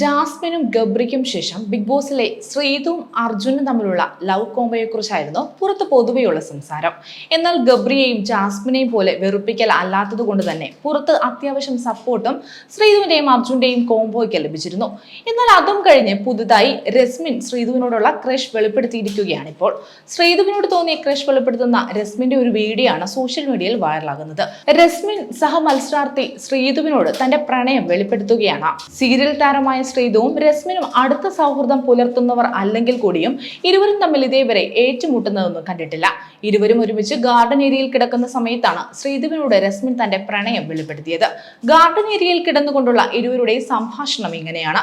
ജാസ്മിനും ഗബ്രിക്കും ശേഷം ബിഗ് ബോസിലെ ശ്രീതുവും അർജുനും തമ്മിലുള്ള ലവ് കോംബോയെ കുറിച്ചായിരുന്നു പുറത്ത് പൊതുവെയുള്ള സംസാരം. എന്നാൽ ഗബ്രിയെയും ജാസ്മിനെയും പോലെ വെറുപ്പിക്കൽ അല്ലാത്തത് കൊണ്ട് തന്നെ പുറത്ത് അത്യാവശ്യം സപ്പോർട്ടും ശ്രീതുവിന്റെയും അർജുന്റെയും കോംബോയ്ക്ക് ലഭിച്ചിരുന്നു. എന്നാൽ അതും കഴിഞ്ഞ് പുതുതായി രസ്മിൻ ശ്രീതുവിനോടുള്ള ക്രഷ് വെളിപ്പെടുത്തിയിരിക്കുകയാണ് ഇപ്പോൾ ശ്രീതുവിനോട് തോന്നിയ ക്രഷ് വെളിപ്പെടുത്തുന്ന രസ്മിന്റെ ഒരു വീഡിയോ ആണ് സോഷ്യൽ മീഡിയയിൽ വൈറലാകുന്നത്. രസ്മിൻ സഹ മത്സരാർത്ഥി ശ്രീതുവിനോട് തന്റെ പ്രണയം വെളിപ്പെടുത്തുകയാണ്. സീരിയൽ താരമായ ശ്രീതുവും രസ്മിനും അടുത്ത സൗഹൃദം പുലർത്തുന്നവർ അല്ലെങ്കിൽ കൂടിയും ഇരുവരും തമ്മിൽ ഇതേവരെ ഏറ്റുമുട്ടുന്നതൊന്നും കണ്ടിട്ടില്ല. ഇരുവരും ഒരുമിച്ച് ഗാർഡൻ ഏരിയയിൽ കിടക്കുന്ന സമയത്താണ് ശ്രീദേവിനോട് രസ്മിൻ തന്റെ പ്രണയം വെളിപ്പെടുത്തിയത്. ഗാർഡൻ ഏരിയയിൽ കിടന്നുകൊണ്ടുള്ള ഇരുവരുടെയും സംഭാഷണം ഇങ്ങനെയാണ്.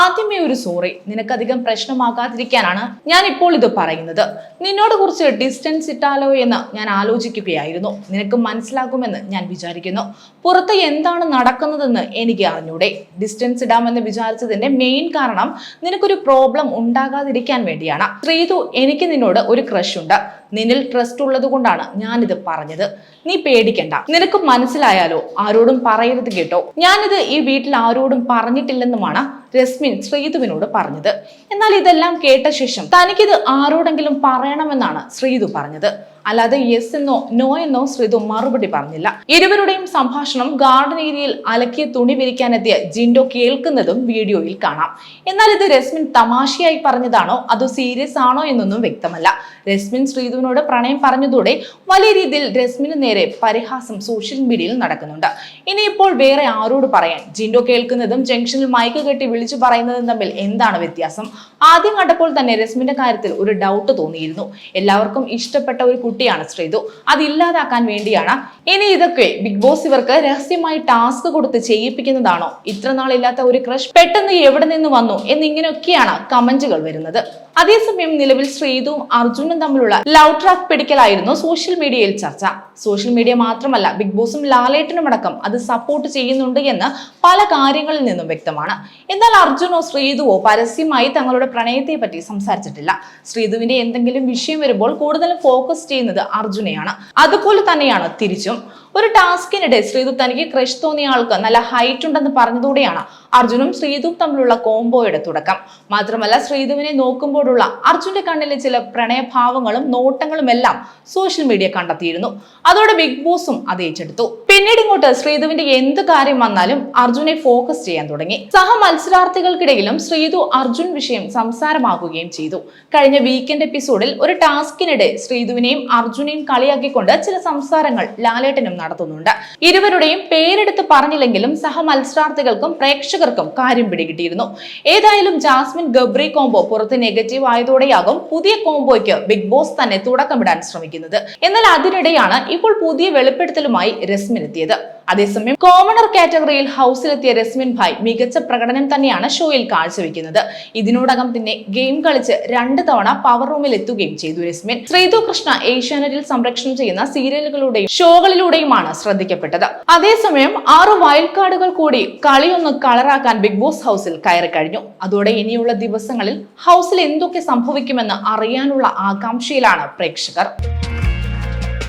ആദ്യമേ ഒരു സോറി നിനക്കധികം പ്രശ്നമാകാതിരിക്കാനാണ് ഞാൻ ഇപ്പോൾ ഇത് പറയുന്നത്. നിന്നോട് കുറിച്ച് ഡിസ്റ്റൻസ് ഇട്ടാലോ എന്ന് ഞാൻ ആലോചിക്കുകയായിരുന്നു. നിനക്ക് മനസ്സിലാകുമെന്ന് ഞാൻ വിചാരിക്കുന്നു. പുറത്ത് എന്താണ് നടക്കുന്നതെന്ന് എനിക്ക് അറിഞ്ഞൂടെ. ഡിസ്റ്റൻസ് ഇടാമെന്ന് വിചാരിച്ചതിന്റെ മെയിൻ കാരണം നിനക്കൊരു പ്രോബ്ലം ഉണ്ടാകാതിരിക്കാൻ വേണ്ടിയാണ്. ശ്രീതു എനിക്ക് നിന്നോട് ഒരു ക്രഷ് ഉണ്ട്. നിന്നിൽ ട്രസ്റ്റ് ഉള്ളത് കൊണ്ടാണ് ഞാനിത് പറഞ്ഞത്. നീ പേടിക്കണ്ട. നിനക്ക് മനസ്സിലായാലോ? ആരോടും പറയരുത് കേട്ടോ. ഞാനിത് ഈ വീട്ടിൽ ആരോടും പറഞ്ഞിട്ടില്ലെന്നുമാണ് രസ്മിൻ ശ്രീതുവിനോട് പറഞ്ഞത്. എന്നാൽ ഇതെല്ലാം കേട്ട ശേഷം തനിക്കിത് ആരോടെങ്കിലും പറയണമെന്നാണ് ശ്രീതു പറഞ്ഞത്. അല്ലാതെ യെസ് എന്നോ നോ എന്നോ ശ്രീതു മറുപടി പറഞ്ഞില്ല. ഇരുവരുടെയും സംഭാഷണം ഗാർഡൻ ഏരിയയിൽ അലക്കിയ തുണി വിരിക്കാനെത്തിയ ജിൻഡോ കേൾക്കുന്നതും വീഡിയോയിൽ കാണാം. എന്നാൽ ഇത് രസ്മിൻ തമാശയായി പറഞ്ഞതാണോ അതോ സീരിയസ് ആണോ എന്നൊന്നും വ്യക്തമല്ല. രസ്മിൻ ശ്രീതുവിനോട് പ്രണയം പറഞ്ഞതോടെ വലിയ രീതിയിൽ രസ്മിന് നേരെ പരിഹാസം സോഷ്യൽ മീഡിയയിൽ നടക്കുന്നുണ്ട്. ഇനിയിപ്പോൾ വേറെ ആരോട് പറയാൻ? ജിൻഡോ കേൾക്കുന്നതും ജംഗ്ഷനിൽ മയക്ക് കെട്ടി വിളിച്ചു പറയുന്നതും തമ്മിൽ എന്താണ് വ്യത്യാസം? ആദ്യം കണ്ടപ്പോൾ തന്നെ രസ്മിന്റെ കാര്യത്തിൽ ഒരു ഡൗട്ട് തോന്നിയിരുന്നു. എല്ലാവർക്കും ഇഷ്ടപ്പെട്ട ഒരു കുട്ടിയാണ് ശ്രീതു. അതില്ലാതാക്കാൻ വേണ്ടിയാണ്. ഇനി ഇതൊക്കെ ബിഗ് ബോസ് ഇവർക്ക് രഹസ്യമായി ടാസ്ക് കൊടുത്ത് ചെയ്യിപ്പിക്കുന്നതാണോ? ഇത്ര നാളില്ലാത്ത ഒരു ക്രഷ് പെട്ടെന്ന് എവിടെ നിന്ന് വന്നു എന്നിങ്ങനെയൊക്കെയാണ് കമന്റുകൾ വരുന്നത്. അതേസമയം നിലവിൽ ശ്രീതുവും അർജുനും തമ്മിലുള്ള ലവ് ട്രാക്ക് പിടിക്കലായിരുന്നു സോഷ്യൽ മീഡിയയിൽ ചർച്ച. സോഷ്യൽ മീഡിയ മാത്രമല്ല ബിഗ് ബോസും ലാലേട്ടനും അടക്കം അത് സപ്പോർട്ട് ചെയ്യുന്നുണ്ട് എന്ന് പല കാര്യങ്ങളിൽ നിന്നും വ്യക്തമാണ്. എന്നാൽ അർജുനോ ശ്രീതുവോ പരസ്യമായി തങ്ങളുടെ പ്രണയത്തെ പറ്റി സംസാരിച്ചിട്ടില്ല. ശ്രീതുവിന്റെ എന്തെങ്കിലും വിഷയം വരുമ്പോൾ കൂടുതലും ഫോക്കസ് ചെയ്യുന്നത് അർജുനെയാണ്. അതുപോലെ തന്നെയാണ് തിരിച്ചും ഒരു ടാസ്കിനിടെ ശ്രീതു തനിക്ക് ക്രഷ് തോന്നിയ ആൾക്ക് നല്ല ഹൈറ്റ് ഉണ്ടെന്ന് പറഞ്ഞതോടെയാണ് അർജുനും ശ്രീതുവും തമ്മിലുള്ള കോംബോയുടെ തുടക്കം. മാത്രമല്ല ശ്രീതുവിനെ നോക്കുമ്പോഴുള്ള അർജുന്റെ കണ്ണിലെ ചില പ്രണയഭാവങ്ങളും നോട്ടങ്ങളും എല്ലാം സോഷ്യൽ മീഡിയ കണ്ടെത്തിയിരുന്നു. അതോടെ ബിഗ് ബോസും അത് ഏറ്റെടുത്തു. പിന്നീട് ഇങ്ങോട്ട് ശ്രീതുവിന്റെ എന്ത് കാര്യം വന്നാലും അർജുനെ ഫോക്കസ് ചെയ്യാൻ തുടങ്ങി. സഹ മത്സരാർത്ഥികൾക്കിടയിലും ശ്രീതു അർജുൻ വിഷയം സംസാരമാകുകയും ചെയ്തു. കഴിഞ്ഞ വീക്കെൻഡ് എപ്പിസോഡിൽ ഒരു ടാസ്കിനിടെ ശ്രീതുവിനെയും അർജുനെയും കളിയാക്കിക്കൊണ്ട് ചില സംസാരങ്ങൾ ലാലേട്ടനും നടത്തുന്നുണ്ട്. ഇരുവരുടെയും പേരെടുത്ത് പറഞ്ഞില്ലെങ്കിലും സഹ മത്സരാർത്ഥികൾക്കും പ്രേക്ഷകർക്കും കാര്യം പിടികിട്ടിയിരുന്നു. ഏതായാലും ജാസ്മിൻ ഗബ്രി കോംബോ പുറത്ത് നെഗറ്റീവ് ആയതോടെയാകും പുതിയ കോംബോയ്ക്ക് ബിഗ് ബോസ് തന്നെ തുടക്കമിടാൻ ശ്രമിക്കുന്നത്. എന്നാൽ അതിനിടെയാണ് ഇപ്പോൾ പുതിയ വെളിപ്പെടുത്തലുമായി രസ്മിൻ എത്തിയത് അതേസമയം കോമണർ കാറ്റഗറിയിൽ ഹൗസിലെത്തിയ രസ്മിൻ ഭായ് മികച്ച പ്രകടനം തന്നെയാണ് ഷോയിൽ കാഴ്ചവെക്കുന്നത്. ഇതിനോടകം തന്നെ ഗെയിം കളിച്ച് രണ്ട് തവണ പവർ റൂമിൽ എത്തുകയും ചെയ്തു രസ്മിൻ. ശ്രീതു കൃഷ്ണ ഏഷ്യാനെറ്റിൽ സംരക്ഷണം ചെയ്യുന്ന സീരിയലുകളുടെയും ഷോകളിലൂടെയുമാണ് ശ്രദ്ധിക്കപ്പെട്ടത്. അതേസമയം ആറ് വൈൽഡ് കാർഡുകൾ കൂടി കളിയൊന്ന് കളറാക്കാൻ ബിഗ് ബോസ് ഹൗസിൽ കയറി കഴിഞ്ഞു. അതോടെ ഇനിയുള്ള ദിവസങ്ങളിൽ ഹൗസിൽ എന്തൊക്കെ സംഭവിക്കുമെന്ന് അറിയാനുള്ള ആകാംക്ഷയിലാണ് പ്രേക്ഷകർ.